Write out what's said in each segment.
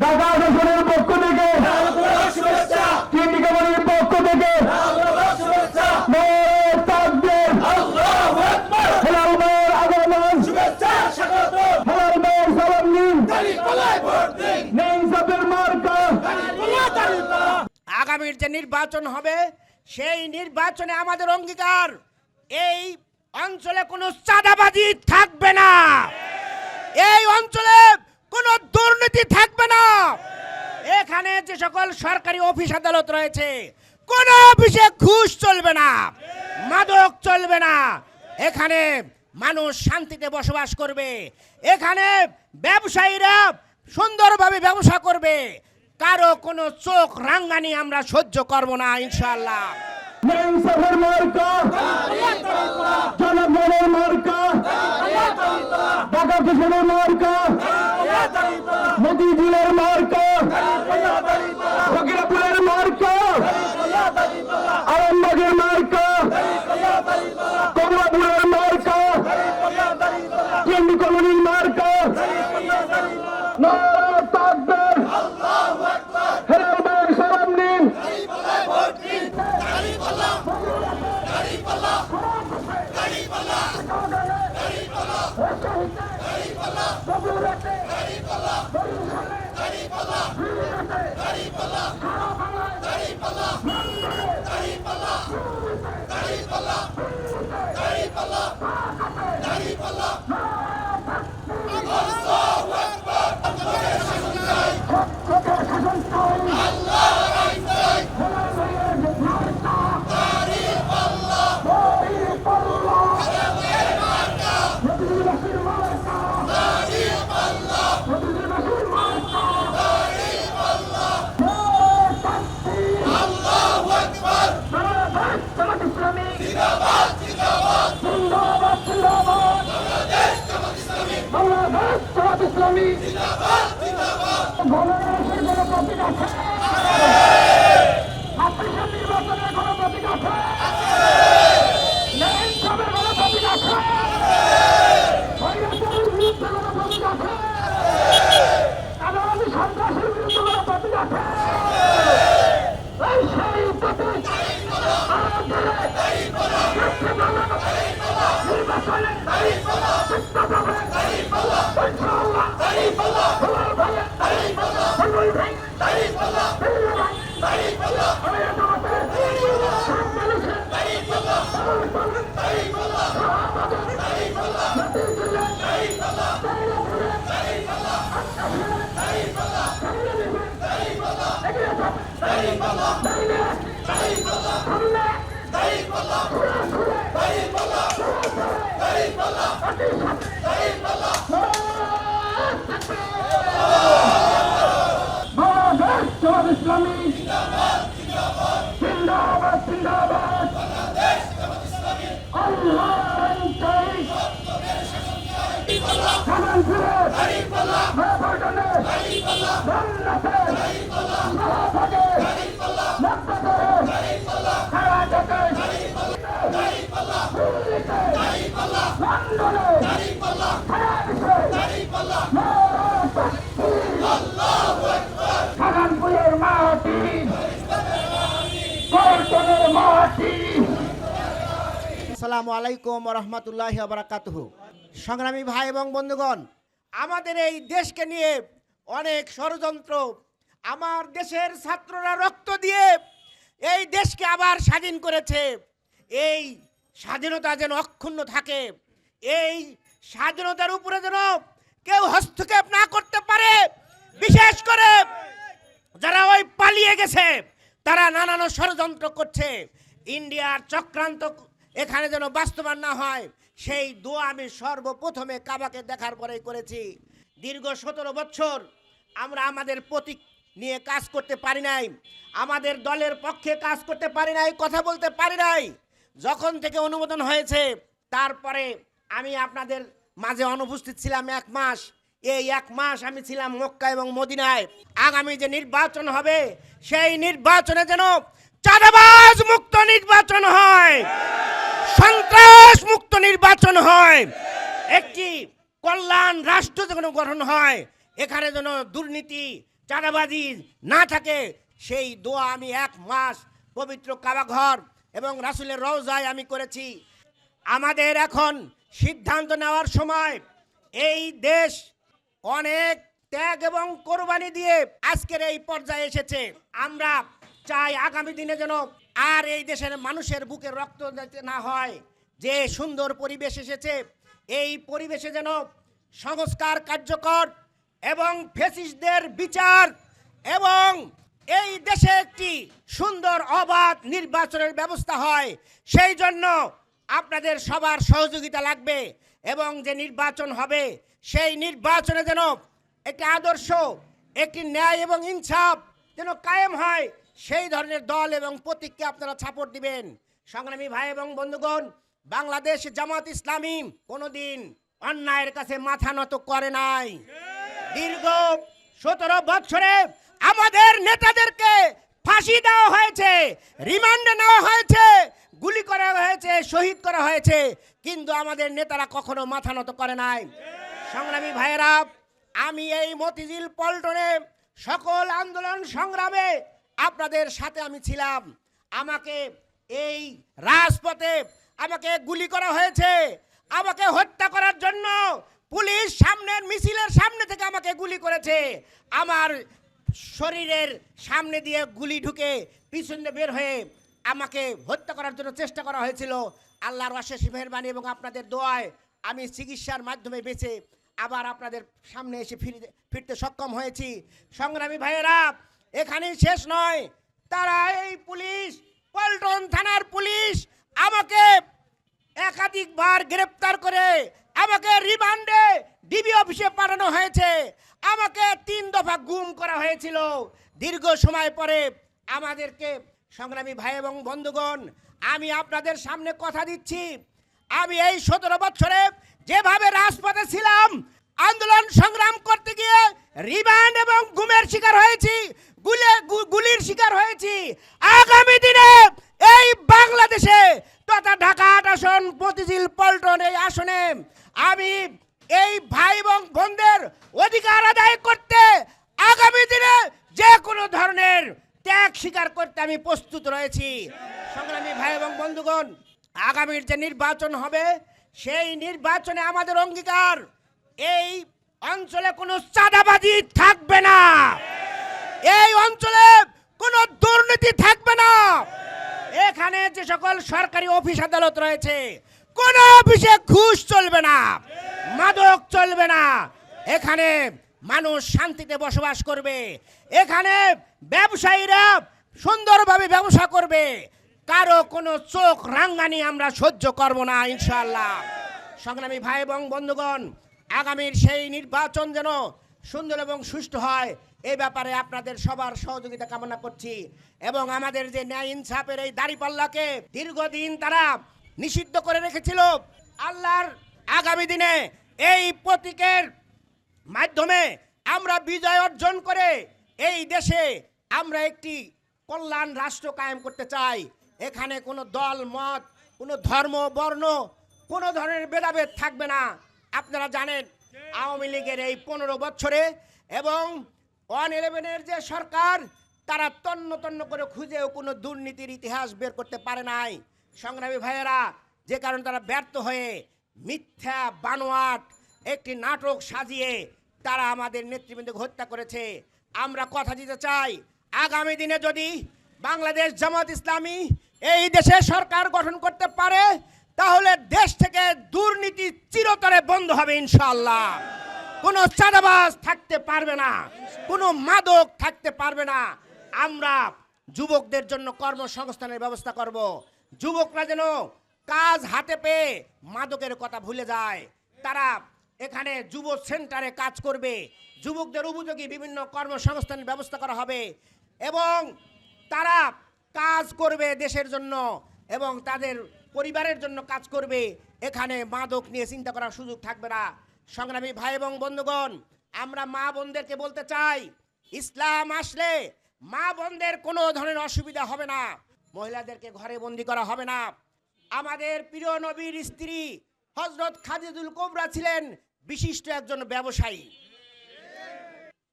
ঢাকা দর্শনের পক্ষ থেকে। পক্ষ থেকে। আগামীর যে নির্বাচন হবে সেই নির্বাচনে আমাদের অঙ্গীকার এই অঞ্চলে কোনো চাঁদাবাজি থাকবে না। এই অঞ্চলে কোনো দুর্নীতি থাকবে না। এখানে যে সকল সরকারি অফিস আদালত রয়েছে কোন অফিসে ঘুষ চলবে না মাদক চলবে না। এখানে মানুষ শান্তিতে বসবাস করবে। এখানে ব্যবসায়ীরা সুন্দরভাবে ব্যবসা করবে। কারও কোনো চোখ রাঙ্গানি আমরা সহ্য করব না ইনশাল্লাহ নেই মার্কা। জনগণের মার্কা। ঢাকা মার্কা। মতিঝিলের মার্কা বাংলাদেশ জামাত ইসলামী জিন্দাবাদ কোনো প্রতীক আছে? কামানপুরে নির্বাচনের কোনো প্রতীক মক্কাতে হারাজাতে দিল্লিতে লন্ডনে প্যারিসে নারায়ে আসসালামু আলাইকুম রহমতুল্লাহ বারাকাতুহু। সংগ্রামী ভাই এবং বন্ধুগণ, আমাদের এই দেশকে নিয়ে অনেক ষড়যন্ত্র, আমার দেশের ছাত্ররা রক্ত দিয়ে এই দেশকে আবার স্বাধীন করেছে। এই স্বাধীনতা যেন অক্ষুণ্ণ থাকে, এই স্বাধীনতার উপরে যেন কেউ হস্তক্ষেপ না করতে পারে। বিশেষ করে যারা ওই পালিয়ে গেছে, তারা নানান ষড়যন্ত্র করছে। ইন্ডিয়ার চক্রান্ত এখানে যেন বাস্তবায়ন না হয়, সেই দোয়া আমি সর্বপ্রথমে কাবাকে দেখার পরেই করেছি। দীর্ঘ সতেরো বছর আমরা আমাদের প্রতীক নিয়ে কাজ করতে পারি নাই, আমাদের দলের পক্ষে কাজ করতে পারি নাই, কথা বলতে পারি নাই। যখন থেকে অনুমোদন হয়েছে, তারপরে আমি আপনাদের মাঝে অনুপস্থিত ছিলাম এক মাস। এই এক মাস আমি ছিলাম মক্কা এবং মদিনায়। আগামী যে নির্বাচন হবে, সেই নির্বাচনে যেন চাঁদাবাজ মুক্ত নির্বাচন হয়। সন্ত্রাস মুক্ত নির্বাচন হয়। একটি কল্যাণ রাষ্ট্র যেন গঠন হয়, এখানে যেন দুর্নীতি, চাঁদাবাজি না থাকে, সেই দোয়া আমি এক মাস পবিত্র কাবাঘর এবং রাসুলের রওজায় আমি করেছি। আমাদের এখন সিদ্ধান্ত নেওয়ার সময়। এই দেশ অনেক ত্যাগ এবং কোরবানি দিয়ে আজকের এই পর্যায়ে এসেছে। আমরা চাই আগামী দিনে যেন আর এই দেশের মানুষের বুকে রক্ত না হয়। যে সুন্দর পরিবেশ এসেছে, এই পরিবেশে যেন সংস্কার কার্যকর এবং ফেসিসদের বিচার এবং এই দেশে একটি সুন্দর অবাধ নির্বাচনের ব্যবস্থা হয়, সেই জন্য আপনাদের সবার সহযোগিতা লাগবে এবং যে নির্বাচন হবে, সেই নির্বাচনে যেন একটি আদর্শ, একটি ন্যায় এবং ইনসাফ যেন কায়েম হয় সেই ধরনের দল এবং প্রতীককে আপনারা সাপোর্ট দিবেন। সংগ্রামী ভাই এবং বন্ধুগণ, বাংলাদেশ জামাত ইসলামী কোনোদিন অন্যায়ের কাছে মাথা নত করে নাই। দীর্ঘ সতেরো বছরে আমাদের নেতাদেরকে ফাঁসি দেওয়া হয়েছে, রিমান্ডে নেওয়া হয়েছে, গুলি করা হয়েছে, শহীদ করা হয়েছে, কিন্তু আমাদের নেতারা কখনো মাথা নত করে নাই। সংগ্রামী ভাইয়েরা, আমি এই মতিঝিল পল্টনে সকল আন্দোলন সংগ্রামে আপনাদের সাথে আমি ছিলাম। আমাকে এই রাজপথে আমাকে গুলি করা হয়েছে। আমাকে হত্যা করার জন্য পুলিশ সামনের মিছিলের সামনে থেকে আমাকে গুলি করেছে। আমার শরীরের সামনে দিয়ে গুলি ঢুকে পিছনে বের হয়ে আমাকে হত্যা করার জন্য চেষ্টা করা হয়েছিল। আল্লাহর অশেষ মেহরবানি এবং আপনাদের দোয়ায় আমি চিকিৎসার মাধ্যমে বেঁচে আবার আপনাদের সামনে এসে ফিরে ফিরতে সক্ষম হয়েছি। সংগ্রামী ভাইয়েরা এখানেই শেষ নয়। তারা এই পুলিশ, পল্টন থানার পুলিশ, আমাকে একাধিকবার গ্রেপ্তার করে, আমাকে রিমান্ডে ডিবি অফিসে পাঠানো হয়েছে। আমাকে তিন দফা গুম করা হয়েছিল। দীর্ঘ সময় পরে আমাদেরকে সংগ্রামী ভাই এবং বন্ধুগণ, আমি আপনাদের সামনে কথা দিচ্ছি। আমি এই সতেরো বছরে যেভাবে রাজপথে ছিলাম, আন্দোলন সংগ্রাম করতে গিয়ে রিমান্ড এবং গুমের শিকার হয়েছি। গুলে গুলির শিকার হয়েছি। আগামী দিনে এই বাংলাদেশে তথা ঢাকা আসন মতিঝিল পল্টন এই আসনে আমি এই ভাই এবং বোনদের অধিকার আদায় করতে আগামী দিনে যে কোনো ধরনের ত্যাগ স্বীকার করতে আমি প্রস্তুত রয়েছি। সংগ্রামী ভাই এবং বন্ধুগণ, আগামীর যে নির্বাচন হবে, সেই নির্বাচনে আমাদের অঙ্গীকার, এই অঞ্চলে কোনো চাঁদাবাজি থাকবে না। এই অঞ্চলে কোনো দুর্নীতি থাকবে না। এখানে যে সকল সরকারি অফিস আদালত রয়েছে, কোন অফিসে ঘুষ চলবে না, মাদক চলবে না। এখানে মানুষ শান্তিতে বসবাস করবে। এখানে ব্যবসায়ীরা সুন্দরভাবে ব্যবসা করবে। কারও কোনো চোখ রাঙ্গানি আমরা সহ্য করব না, ইনশাআল্লাহ। সংগ্রামী ভাই এবং বন্ধুগণ, আগামীর সেই নির্বাচন যেন সুন্দর এবং সুষ্ঠু হয় এই ব্যাপারে আপনাদের সবার সহযোগিতা কামনা করছি এবং আমাদের যে ন্যায় ইনসাফের এই দাড়িপাল্লাকে দীর্ঘদিন তারা নিষিদ্ধ করে রেখেছিল, আল্লাহর আগামী দিনে এই প্রতীকের মাধ্যমে আমরা বিজয় অর্জন করে এই দেশে আমরা একটি কল্যাণ রাষ্ট্র কায়েম করতে চাই। এখানে কোনো দল, মত, কোনো ধর্ম, বর্ণ, কোনো ধরনের ভেদাভেদ থাকবে না। আপনারা জানেন, আওয়ামী লীগের এই পনেরো বছরে এবং ওয়ান ইলেভেনের যে সরকার, তারা তন্ন তন্ন করে খুঁজেও কোনো দুর্নীতির ইতিহাস বের করতে পারে নাই। সংগ্রামী ভাইয়েরা, যে কারণে তারা ব্যর্থ হয়ে মিথ্যা, বানোয়াট একটি নাটক সাজিয়ে তারা আমাদের নেতৃবৃন্দকে হত্যা করেছে। আমরা কথা দিতে চাই, আগামী দিনে যদি বাংলাদেশ জামাত ইসলামী এই দেশে সরকার গঠন করতে পারে, তাহলে দেশ থেকে দুর্নীতি চিরতরে বন্ধ হবে ইনশাআল্লাহ। কোনো চাঁদাবাজ থাকতে পারবে না, কোনো মাদক থাকতে পারবে না। আমরা যুবকদের জন্য কর্মসংস্থানের ব্যবস্থা করব। যুবকরা যেন কাজ হাতে পেয়ে মাদকের কথা ভুলে যায়। তারা এখানে যুব সেন্টারে কাজ করবে। যুবকদের উপযোগী বিভিন্ন কর্মসংস্থানের ব্যবস্থা করা হবে এবং তারা কাজ করবে দেশের জন্য এবং তাদের পরিবারের জন্য কাজ করবে। এখানে মাদক নিয়ে চিন্তা করার সুযোগ থাকবে না। সংগ্রামী ভাই এবং বন্ধুগণ, আমরা মা বোনদেরকে বলতে চাই, ইসলাম আসলে মা বোনদের কোনো ধরনের অসুবিধা হবে না। মহিলাদেরকে ঘরে বন্দি করা হবে না। আমাদের প্রিয় নবীর স্ত্রী হজরত খাদিজুল কোবরা ছিলেন বিশিষ্ট একজন ব্যবসায়ী।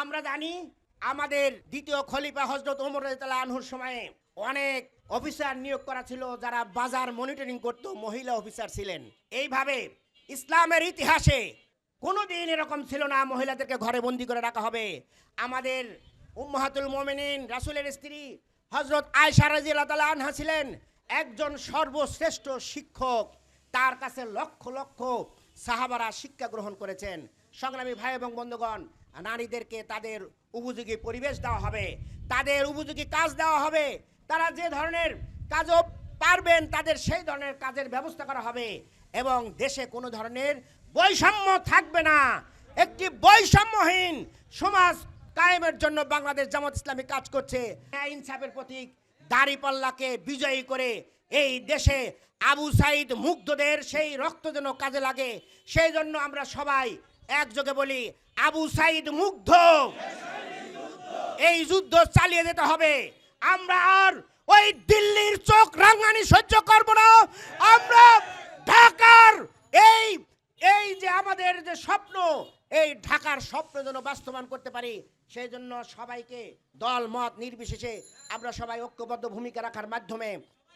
আমরা জানি আমাদের দ্বিতীয় খলিফা হজরত ওমর আনহুর সময়ে অনেক অফিসার নিয়োগ করা ছিল, যারা বাজার মনিটরিং করত, মহিলা অফিসার ছিলেন। এইভাবে ইসলামের ইতিহাসে কোনোদিন এরকম ছিল না মহিলাদেরকে ঘরে বন্দি করে রাখা হবে। আমাদের উম্মাহাতুল মোমিনিন রাসূলের স্ত্রী হজরত আয়সা রাদিয়াল্লাহু তাআলা আনহা ছিলেন একজন সর্বশ্রেষ্ঠ শিক্ষক। তার কাছে লক্ষ লক্ষ সাহাবারা শিক্ষা গ্রহণ করেছেন। সংগ্রামী ভাই এবং বন্ধুগণ, নারীদেরকে তাদের উপযোগী পরিবেশ দেওয়া হবে, তাদের উপযোগী কাজ দেওয়া হবে, তারা যে ধরনের কাজও পারবেন তাদের সেই ধরনের কাজের ব্যবস্থা করা হবে এবং দেশে কোনো ধরনের বৈষম্য থাকবে না। একটি বৈষম্যহীন সমাজ কায়েমের জন্য বাংলাদেশ জামাত ইসলামী কাজ করছে। ইনসাফের প্রতীক দাড়িপাল্লাকে বিজয়ী করে এই দেশে আবু সাইদ মুগ্ধদের সেই রক্ত যেন কাজে লাগে, সেই জন্য আমরা সবাই একযোগে বলি, আবু সাইদ মুগ্ধ। এই যুদ্ধ চালিয়ে যেতে হবে। আমরা আর ওই দিল্লির চোখ রাঙানি সহ্য করব না। আমরা ঢাকার এই এই যে আমাদের যে স্বপ্ন, এই ঢাকার স্বপ্ন যেন বাস্তবায়ন করতে পারি, সেই জন্য সবাইকে দল, মত নির্বিশেষে আমরা সবাই ঐক্যবদ্ধ ভূমিকা রাখার মাধ্যমে,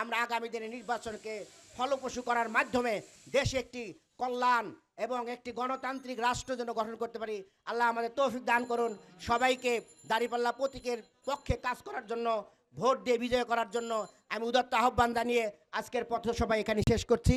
আমরা আগামী দিনে নির্বাচনকে ফলপ্রসূ করার মাধ্যমে দেশে একটি কল্যাণ এবং একটি গণতান্ত্রিক রাষ্ট্র যেন গঠন করতে পারি। আল্লাহ আমাদের তৌফিক দান করুন। সবাইকে দাঁড়িপাল্লা প্রতীকের পক্ষে কাজ করার জন্য, ভোট দিয়ে বিজয় করার জন্য আমি উদত্ত আহ্বান জানিয়ে আজকের পথসভা এখানে শেষ করছি।